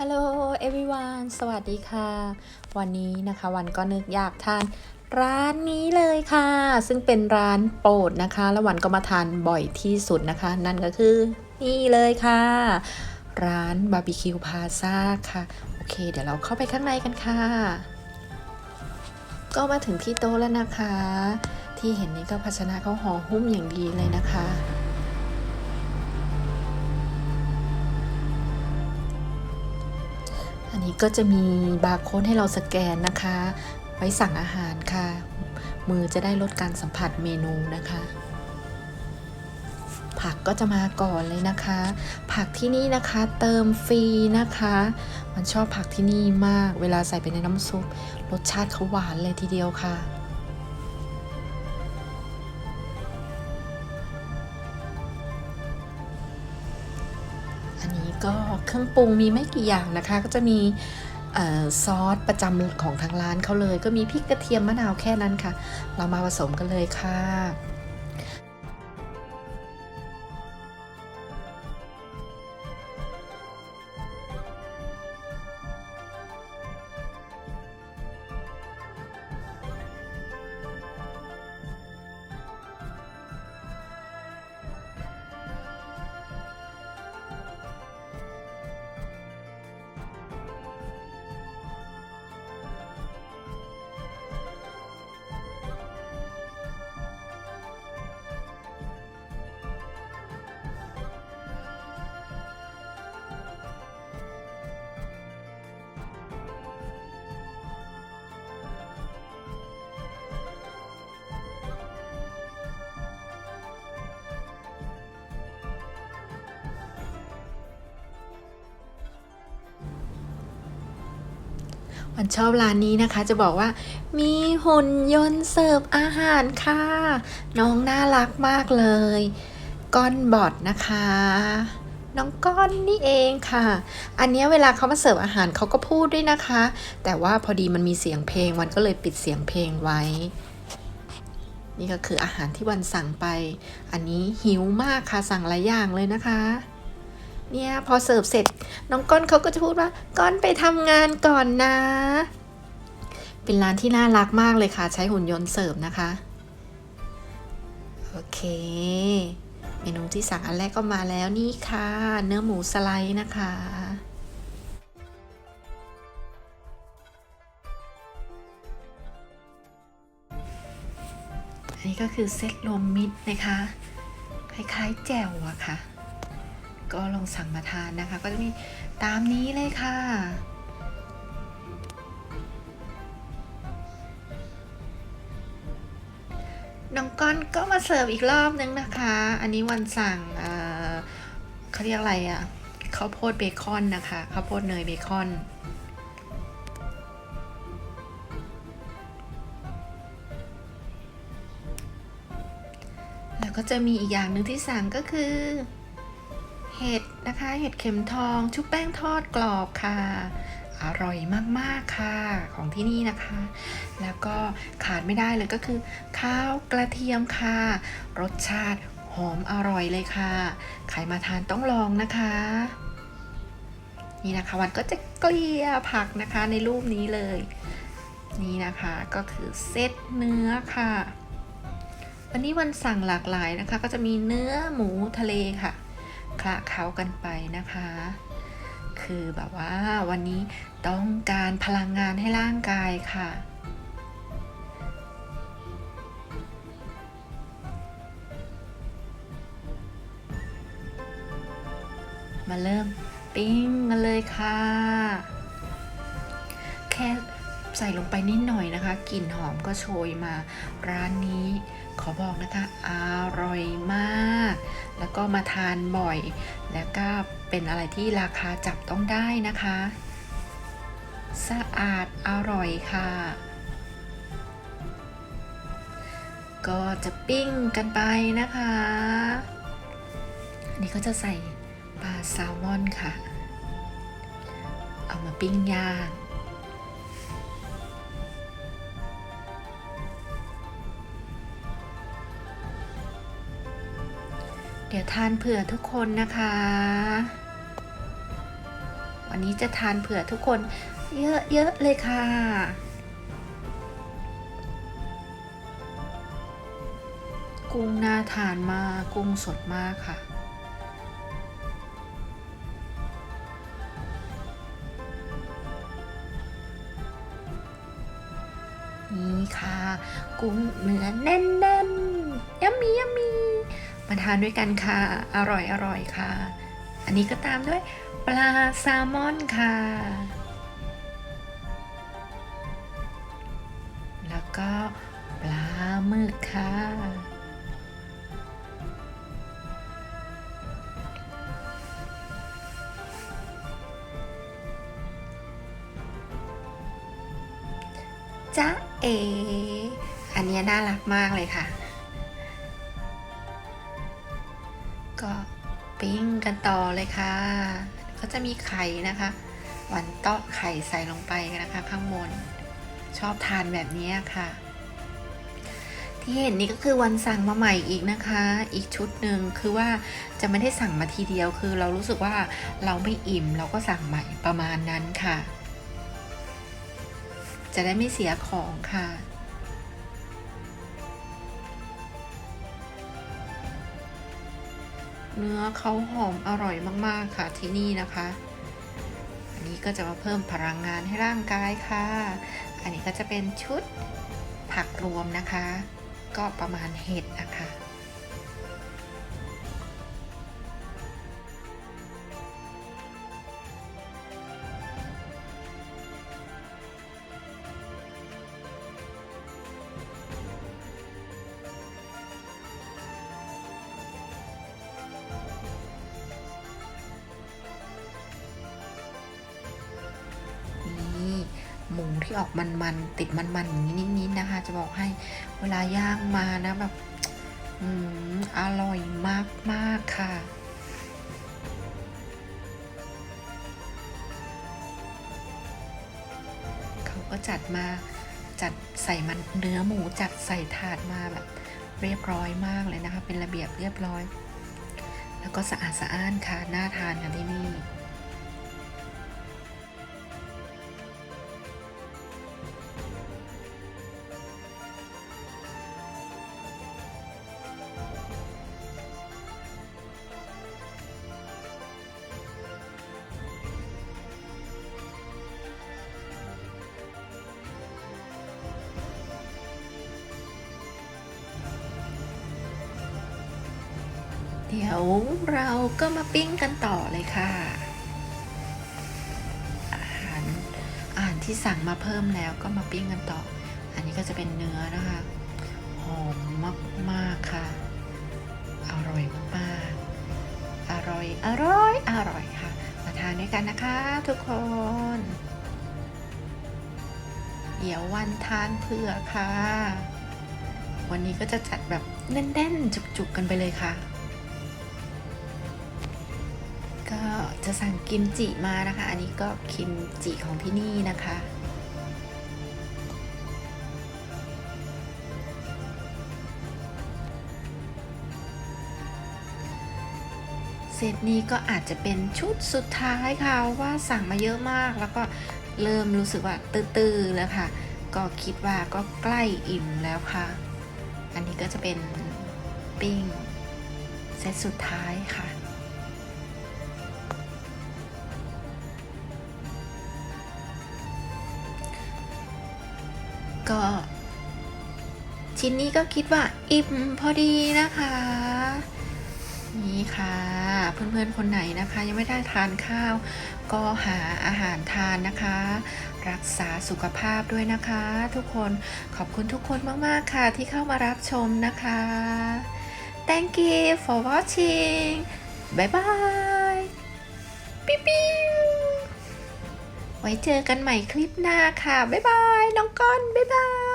ฮัลโหล everyone สวัสดีค่ะ วันนี้นะคะวันก็นึกอยากทานร้านนี้เลยค่ะ ซึ่งเป็นร้านโปรดนะคะ แล้ววันก็มาทานบ่อยที่สุดนะคะ นั่นก็คือนี่เลยค่ะ ร้านบาร์บีคิวพาซาค่ะ โอเค เดี๋ยวเราเข้าไปข้างในกันค่ะ ก็มาถึงที่โต๊ะแล้วนะคะ ที่เห็นนี้ก็ภาชนะเขาห่อหุ้มอย่างดีเลยนะคะ นี้ก็จะมีบาร์โค้ดให้เราสแกนนะคะ ไว้สั่งอาหารค่ะ มือจะได้ลดการสัมผัสเมนูนะคะ ผักก็จะมาก่อนเลยนะคะ ผักที่นี่นะคะเติมฟรีนะคะ มันชอบผักที่นี่มาก เวลาใส่ไปในน้ำซุป รสชาติเขาหวานเลยทีเดียวค่ะ อันนี้ก็เครื่องปรุงมีไม่กี่อย่างนะคะ ก็จะมีอซอสประจำของทางร้านเขาเลย ก็มีพริกกระเทียมมะนาวแค่นั้นค่ะ เรามาผสมกันเลยค่ะ วันชอบร้านนี้นะคะจะบอกว่า มีหุ่นยนต์เสิร์ฟอาหารค่ะ น้องน่ารักมากเลยก้อนบอดนะคะ น้องก้อนนี่เองค่ะ อันนี้เวลาเขามาเสิร์ฟอาหารเขาก็พูดด้วยนะคะ แต่ว่าพอดีมันมีเสียงเพลงวันก็เลยปิดเสียงเพลงไว้ นี่ก็คืออาหารที่วันสั่งไป อันนี้หิวมากค่ะสั่งหลายอย่างเลยนะคะ เนี่ยพอเสิร์ฟเสร็จ น้องก้อนเขาก็จะพูดว่าก้อนไปทำงานก่อนนะ เป็นร้านที่น่ารักมากเลยค่ะ ใช้หุ่นยนต์เสิร์ฟนะคะ โอเค เมนูที่สั่งอันแรกก็มาแล้วนี่ค่ะ เนื้อหมูสไลด์นะคะอันนี้ก็คือเซตรวมมิตรนะคะ คล้ายๆแจ่วอะค่ะ ก็ลองสั่งมาทานนะคะ ก็จะมีตามนี้เลยค่ะ น้องก้อนก็มาเสิร์ฟอีกรอบนึงนะคะ อันนี้วันสั่งเเขาเรียกอะไรอะ่ะข้าวโพดเบคอนนะคะข้าวโพดเนยเบคอนแล้วก็จะมีอีกอย่างหนึ่งที่สั่งก็คือ เห็ดนะคะ เห็ดเข็มทอง ชุบแป้งทอดกรอบค่ะ อร่อยมากๆค่ะของที่นี่นะคะ แล้วก็ขาดไม่ได้เลยก็คือ ข้าวกระเทียมค่ะ รสชาติหอมอร่อยเลยค่ะ ใครมาทานต้องลองนะคะ นี่นะคะวันก็จะเกลี่ยผักนะคะในรูปนี้เลย นี่นะคะก็คือเซตเนื้อค่ะ วันนี้วันสั่งหลากหลายนะคะ ก็จะมีเนื้อหมูทะเลค่ะ คละเคล้ากันไปนะคะ คือแบบว่าวันนี้ต้องการพลังงานให้ร่างกายค่ะมาเริ่มปิ้งกันเลยค่ะ แค่ใส่ลงไปนิดหน่อยนะคะ กลิ่นหอมก็โชยมา ร้านนี้ ขอบอกนะคะอร่อยมาก แล้วก็มาทานบ่อย แล้วก็เป็นอะไรที่ราคาจับต้องได้นะคะ สะอาดอร่อยค่ะ ก็จะปิ้งกันไปนะคะอันนี้ก็จะใส่ปลาแซลมอนค่ะ เอามาปิ้งย่าง ดี๋ยวทานเผื่อทุกคนนะคะวันวันนี้จะทานเผื่อทุกคนเยอะๆเลยค่ะกุ้งน่าทานมากกุ้งสดมากค่ะ นี่ค่ะ กุ้งเนื้อแน่นๆยัมมี่ยัมมี่ มาทานด้วยกันค่ะ อร่อยอร่อยค่ะ อันนี้ก็ตามด้วยปลาแซลมอนค่ะ แล้วก็ปลาหมึกค่ะ จ๊ะเอ อันนี้น่ารักมากเลยค่ะ ปิ้งกันต่อเลยค่ะ ก็จะมีไข่นะคะ หวันเตาะไข่ใส่ลงไปนะคะ ข้างบน ชอบทานแบบนี้ค่ะ ที่เห็นนี่ก็คือวันสั่งมาใหม่อีกนะคะ อีกชุดหนึ่งคือว่าจะไม่ได้สั่งมาทีเดียวคือเรารู้สึกว่าเราไม่อิ่มเราก็สั่งใหม่ประมาณนั้นค่ะ จะได้ไม่เสียของค่ะ เนื้อเขาหอมอร่อยมากๆค่ะที่นี่นะคะ อันนี้ก็จะมาเพิ่มพลังงานให้ร่างกายค่ะ อันนี้ก็จะเป็นชุดผักรวมนะคะ ก็ประมาณเห็ดนะคะ ออกมันๆติดมันๆอย่างนี้นิดๆนะคะ จะบอกให้เวลาย่างมานะแบบอืมอร่อยมากๆค่ะเขาก็จัดมาจัดใส่มันเนื้อหมูจัดใส่ถาดมาแบบเรียบร้อยมากเลยนะคะ เป็นระเบียบเรียบร้อย แล้วก็สะอาดสะอ้านค่ะน่าทานค่ะที่นี่ เดี๋ยวเราก็มาปิ้งกันต่อเลยค่ะ อาหารอาหารที่สั่งมาเพิ่มแล้วก็มาปิ้งกันต่อ อันนี้ก็จะเป็นเนื้อนะคะ หอมมากๆค่ะ อร่อยมากๆ อร่อย อร่อย อร่อยค่ะ มาทานด้วยกันนะคะทุกคน เดี๋ยววันทานเผื่อค่ะ วันนี้ก็จะจัดแบบแน่นๆ จุกๆกันไปเลยค่ะ จะสั่งกิมจิมานะคะ อันนี้ก็กิมจิของที่นี่นะคะ เซตนี้ก็อาจจะเป็นชุดสุดท้ายค่ะว่าสั่งมาเยอะมากแล้วก็เริ่มรู้สึกว่าตื้อๆแล้วค่ะ ก็คิดว่าก็ใกล้อิ่มแล้วค่ะ อันนี้ก็จะเป็นปิ้งเซตสุดท้ายค่ะ ก็ ชิ้นนี้ก็คิดว่าอิ่มพอดีนะคะ นี่ค่ะ เพื่อนๆคนไหนนะคะ ยังไม่ได้ทานข้าว ก็หาอาหารทานนะคะ รักษาสุขภาพด้วยนะคะ ทุกคนขอบคุณทุกคนมากๆค่ะที่เข้ามารับชมนะคะ thank you for watching bye bye ปิ๊วๆ ไว้เจอกันใหม่คลิปหน้าค่ะ บ๊ายบาย น้องก้อน บ๊ายบาย